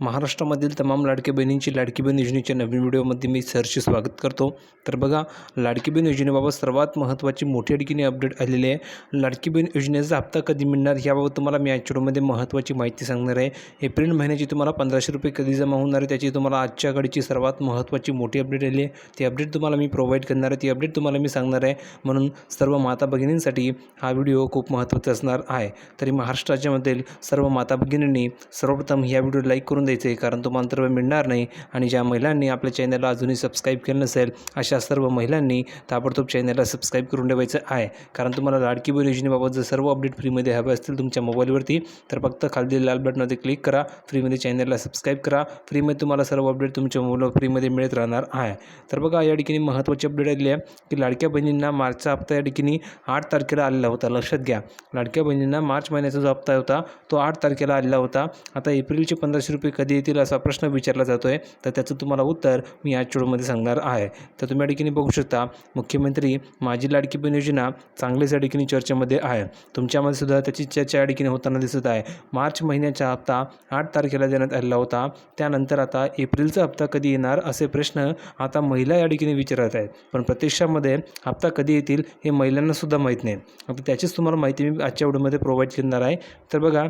महाराष्ट्रामधील तमाम लाडकी बहिणींची लाडकी बहीण योजनेच्या नवीन व्हिडिओमध्ये मी सरचे स्वागत करतो. तर बघा लाडकी बहीण योजनेबाबत सर्वात महत्त्वाची मोठी अडकीने अपडेट आलेली आहे. लाडकी बहीण योजनेचा हप्ता कधी मिळणार याबाबत तुम्हाला मी आजच्या व्हिडिओमध्ये महत्त्वाची माहिती सांगणार आहे. एप्रिल महिन्याची तुम्हाला पंधराशे रुपये कधी जमा होणार आहे त्याची तुम्हाला आजच्या घडीची सर्वात महत्त्वाची मोठी अपडेट आली आहे. ती अपडेट तुम्हाला मी प्रोव्हाइड करणार आहे ती अपडेट तुम्हाला मी सांगणार आहे. म्हणून सर्व माता भगिनींसाठी हा व्हिडिओ खूप महत्त्वाचा असणार आहे. तरी महाराष्ट्राच्यामधील सर्व माता भगिनींनी सर्वप्रथम ह्या व्हिडिओ लाईक करून द्यायचं आहे कारण तुम्हाला तर मिळणार नाही. आणि ज्या महिलांनी आपल्या चॅनलला अजूनही सबस्क्राईब केलं नसेल अशा सर्व महिलांनी ताबडतोब चॅनलला सबस्क्राईब करून ठेवायचं आहे. कारण तुम्हाला लाडकी बहीण योजनेबाबत जर सर्व अपडेट फ्रीमध्ये हवे असतील तुमच्या मोबाईलवरती तर फक्त खाली लाल बटनमध्ये क्लिक करा. फ्रीमध्ये चॅनलला सबस्क्राईब करा. फ्रीमध्ये तुम्हाला सर्व अपडेट तुमच्या मोबाईलवर फ्रीमध्ये मिळत राहणार आहे. तर बघा या ठिकाणी महत्त्वाची अपडेट आली आहे की लाडक्या बहिणींना मार्चचा हप्ता या ठिकाणी आठ तारखेला आलेला होता. लक्षात घ्या लाडक्या बहिणींना मार्च महिन्याचा जो हप्ता होता तो आठ तारखेला आलेला होता. आता एप्रिलचे पंधराशे रुपये कधी येतील असा प्रश्न विचारला जातो आहे तर त्याचं तुम्हाला उत्तर मी या व्हिडिओमध्ये सांगणार आहे. तर तुम्ही या ठिकाणी बघू शकता मुख्यमंत्री माझी लाडकी बहीण योजना चांगलीच या ठिकाणी चर्चेमध्ये आहे. तुमच्यामध्ये सुद्धा त्याची चर्चा या ठिकाणी होताना दिसत आहे. मार्च महिन्याचा हप्ता आठ तारखेला देण्यात आलेला होता. त्यानंतर आता एप्रिलचा हप्ता कधी येणार असे प्रश्न आता महिला या ठिकाणी विचारत आहेत. पण प्रत्यक्षामध्ये हप्ता कधी येतील हे महिलांनासुद्धा माहीत नाही. आता त्याचीच तुम्हाला माहिती मी आजच्या व्हिडिओमध्ये प्रोव्हाइड करणार आहे. तर बघा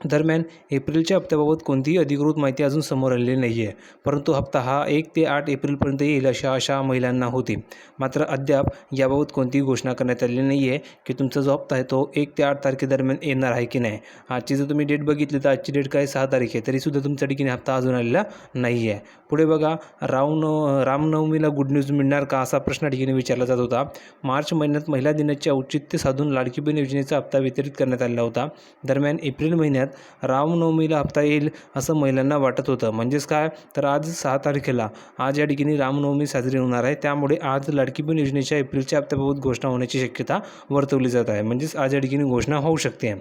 दरम्यान एप्रिलच्या हप्त्याबाबत कोणतीही अधिकृत माहिती अजून समोर आलेली नाही आहे परंतु हप्ता हा एक ते आठ एप्रिलपर्यंत येईल अशा आशा महिलांना होती. मात्र अद्याप याबाबत कोणतीही घोषणा करण्यात आलेली नाही आहे की तुमचा जो हप्ता आहे तो एक ते आठ तारखेदरम्यान येणार आहे की नाही. आजची जर तुम्ही डेट बघितली तर आजची डेट काय सहा तारीख आहे तरीसुद्धा तुमच्या ठिकाणी हप्ता अजून आलेला नाही आहे पुढे बघा रामनव रामनवमीला गुड न्यूज मिळणार का असा प्रश्न ठिकाणी विचारला जात होता. मार्च महिन्यात महिला दिनाचे औचित्य साधून लाडकी बहीण योजनेचा हप्ता वितरित करण्यात आलेला होता. दरम्यान एप्रिल महिन्यात रामनवमीला हप्ता येईल असं महिलांना वाटत होतं. म्हणजेच काय? तर आज सहा तारखेला आज या ठिकाणी रामनवमी साजरी होणार आहे. त्यामुळे आज लाडकी बहीण योजनेच्या एप्रिलच्या हप्त्याबाबत घोषणा होण्याची शक्यता वर्तवली जात आहे. म्हणजेच आज या ठिकाणी घोषणा होऊ शकते.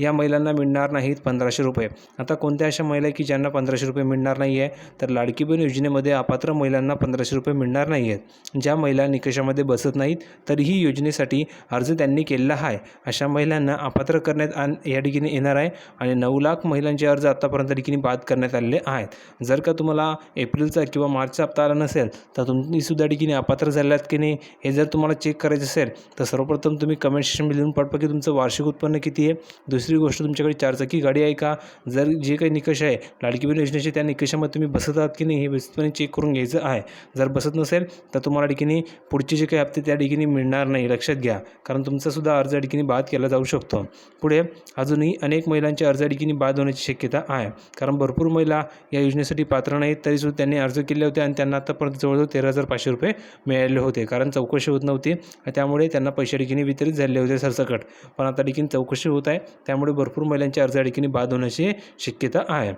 या महिलांना मिळणार नाहीत पंधराशे रुपये. आता कोणत्या अशा महिला की ज्यांना पंधराशे रुपये मिळणार नाही आहे तर लाडकी बहीण योजनेमध्ये अपात्र महिलांना पंधराशे रुपये मिळणार नाही आहेत ज्या महिला निकषामध्ये बसत नाहीत तरीही योजनेसाठी अर्ज त्यांनी केलेला आहे. अशा महिलांना अपात्र करण्यात आण या ठिकाणी येणार आहे आणि नऊ लाख महिलांचे अर्ज आत्तापर्यंत ठिकाणी बाद करण्यात आलेले आहेत. जर का तुम्हाला एप्रिलचा किंवा मार्चचा हप्ता आला नसेल तर तुम्हीसुद्धा ठिकाणी अपात्र झाल्यात की नाही हे जर तुम्हाला चेक करायचं असेल तर सर्वप्रथम तुम्ही कमेंट सेक्शनमध्ये लिहून पाठवा की तुमचं वार्षिक उत्पन्न किती आहे. दुसरी गोष्ट तुमच्याकडे चारचाकी गाडी आहे का? जर जे काही निकष आहे लाडकी बहीण योजनेचे त्या निकषामध्ये तुम्ही बसत आहात की नाही हे व्यवस्थितपणे चेक करून घ्यायचं आहे. जर बसत नसेल तर तुम्हाला ठिकाणी पुढचे जे काही हप्ते त्या ठिकाणी मिळणार नाही लक्षात घ्या. कारण तुमचासुद्धा अर्ज या ठिकाणी बाद केला जाऊ शकतो. पुढे अजूनही अनेक महिलांचे अर्ज या बाद होण्याची शक्यता आहे. कारण भरपूर महिला या योजनेसाठी पात्र नाहीत तरीसुद्धा त्यांनी अर्ज केले होते आणि त्यांना आतापर्यंत जवळजवळ तेरा हजार पाचशे रुपये मिळाले होते. कारण चौकशी होत नव्हती त्यामुळे त्यांना पैसे अडकीने वितरित झाले होते सरसकट. पण आता ठिकाणी चौकशी होत आहे. त्यामुळे भरपूर महिलांच्या अर्ज अडकीने ठिकाणी बाद होण्याची शक्यता आहे.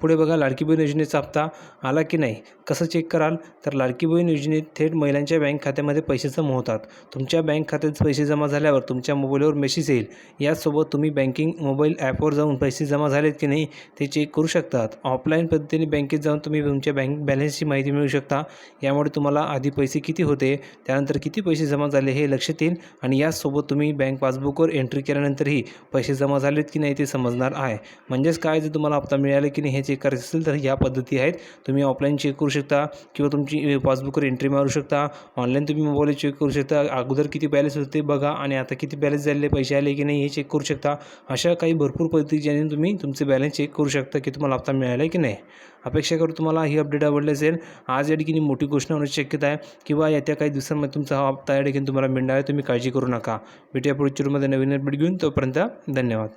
पुढे बघा लाडकी बहीण योजनेचा हप्ता आला की नाही कसं चेक कराल? तर लाडकी बहीण योजनेत थेट महिलांच्या बँक खात्यामध्ये पैसे जमा होतात. तुमच्या बँक खात्यात पैसे जमा झाल्यावर तुमच्या मोबाईलवर मेसेज येईल. याचसोबत तुम्ही बँकिंग मोबाईल ॲपवर जाऊन पैसे जमा झालेत की नाही ते चेक करू शकतात. ऑफलाईन पद्धतीने बँकेत जाऊन तुम्ही तुमच्या बँक बॅलन्सची माहिती मिळू शकता. यामुळे तुम्हाला आधी पैसे किती होते त्यानंतर किती पैसे जमा झाले हे लक्षात येईल. आणि याचसोबत तुम्ही बँक पासबुकवर एंट्री केल्यानंतरही पैसे जमा झालेत की नाही ते समजणार आहे. म्हणजेच काय जर तुम्हाला हप्ता मिळाले की नाही हे चेक करायचं असेल तर ह्या पद्धती आहेत. तुम्ही ऑफलाईन चेक करू शकता किंवा तुमची पासबुकवर एंट्री मारू शकता. ऑनलाईन तुम्ही मोबाईल चेक करू शकता. अगोदर किती बॅलन्स होते बघा आणि आता किती बॅलन्स झालेले पैसे आले की नाही हे चेक करू शकता. अशा काही भरपूर पद्धती ज्याने तुम्ही तुमचे बॅलन्स चेक करू शकता की तुम्हाला हप्ता मिळाला आहे की नाही. अपेक्षा करू तुम्हाला ही अपडेट आवडली असेल. आज या ठिकाणी मोठी घोषणा होण्याची शक्यता आहे. किंवा येत्या काही दिवसांमध्ये तुमचा हा हप्ता या ठिकाणी तुम्हाला मिळणार आहे. तुम्ही काळजी करू नका. भेटूया पुढच्या रूममध्ये नवीन अपडेट घेऊन. तोपर्यंत धन्यवाद.